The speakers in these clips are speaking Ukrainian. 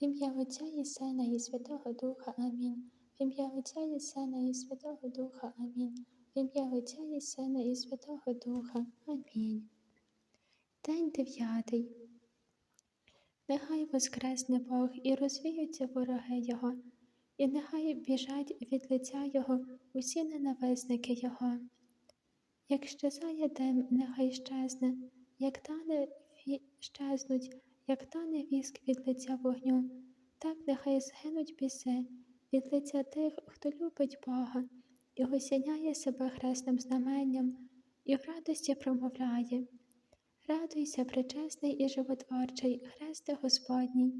В ім'я Отця і Сина, і Святого Духа. Амінь. В ім'я Отця і Сина, і Святого Духа. Амінь. В ім'я Отця і Сина, і Святого Духа. Амінь. День дев'ятий. Нехай воскресне Бог і розвіються вороги Його, і нехай біжать від лиця Його усі ненависники Його. Як щезає дим, нехай щезне, як тане щезнуть, як тане віск від лиця вогню, так нехай згинуть біси від лиця тих, хто любить Бога, і осяняє себе хресним знаменням, і в радості промовляє. Радуйся, причесний і животворчий, Хресте Господній,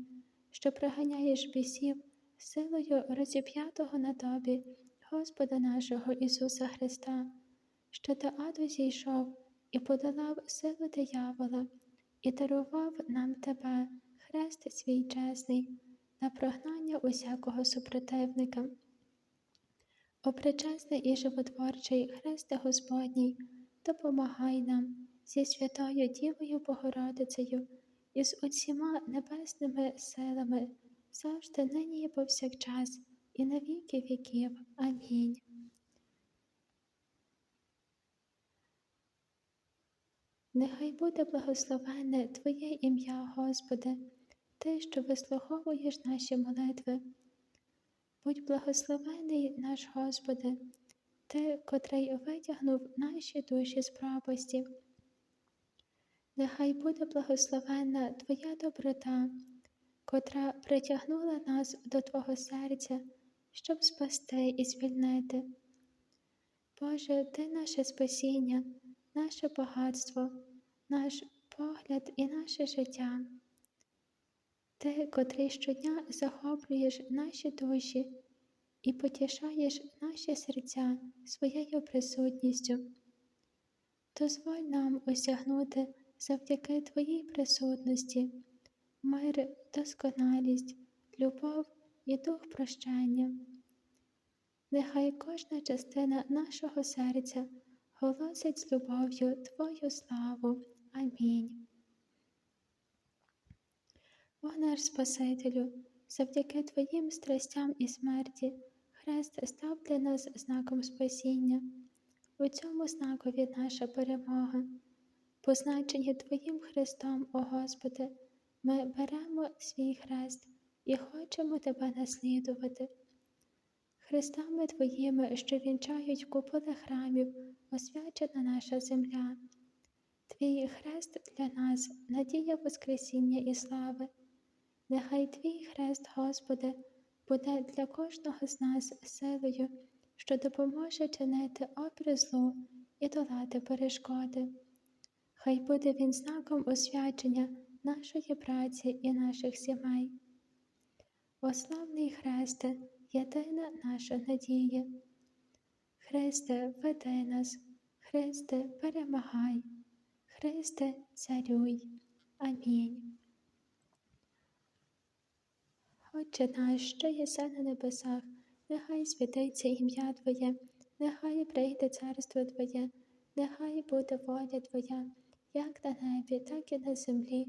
що проганяєш бісів силою розіп'ятого на тобі, Господа нашого Ісуса Христа, що до аду зійшов і подолав силу диявола, і дарував нам тебе, хрест свій чесний, на прогнання усякого супротивника. О причесний і животворчий, Хресте Господній, допомагай нам зі святою Дівою Богородицею і з усіма небесними силами, завжди нині і повсякчас, і на віки віків. Амінь. Нехай буде благословенне Твоє ім'я, Господи, Ти, що вислуховуєш наші молитви. Будь благословений наш Господи, Ти, котрий витягнув наші душі з пропасті. Нехай буде благословенна Твоя доброта, котра притягнула нас до Твого серця, щоб спасти і звільнити. Боже, Ти наше спасіння, наше багатство, наш погляд і наше життя. Ти, котрий щодня захоплюєш наші душі і потішаєш наші серця своєю присутністю. Дозволь нам осягнути завдяки Твоїй присутності, мир, досконалість, любов і дух прощання. Нехай кожна частина нашого серця голосить з любов'ю Твою славу. Амінь. О Спасителю, завдяки Твоїм страстям і смерті, Хрест став для нас знаком спасіння. У цьому знакові наша перемога. Позначені Твоїм Христом, о Господи, ми беремо свій хрест і хочемо Тебе наслідувати. Христами Твоїми, що вінчають куполи храмів, освячена наша земля. Твій хрест для нас, надія Воскресіння і слави. Нехай Твій хрест, Господи, буде для кожного з нас силою, що допоможе чинити опір злу і долати перешкоди. Хай буде він знаком освячення нашої праці і наших сімей. О славний Христе, єдина наша надія. Христе, веди нас, Христе, перемагай, Христе, царюй. Амінь. Отче наш, що єси на небесах, нехай святиться ім'я Твоє, нехай прийде царство Твоє, нехай буде воля Твоя як на небі, так і на землі.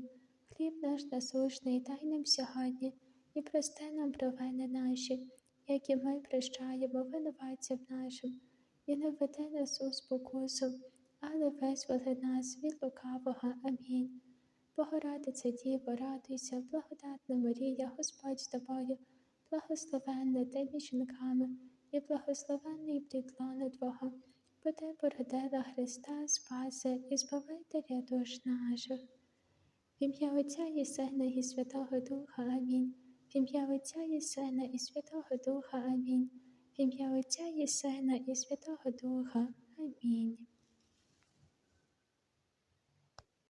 Хліб наш насушний дай нам сьогодні і прости нам провини наші, як і ми прощаємо винуватцям нашим, і не веди нас у спокусу, але визволи нас від лукавого. Амінь. Богородиця Діво, радуйся, благодатна Марія, Господь з тобою, благословенна ти жінками, і благословенний плітлони Твого бо ти породила Христа Спаси і Збавителя душ наших. В ім'я Отця і Сина, і Святого Духа Амінь. В ім'я Отця і Сина, і Святого Духа Амінь. В ім'я Отця і Сина, і Святого Духа. Амінь.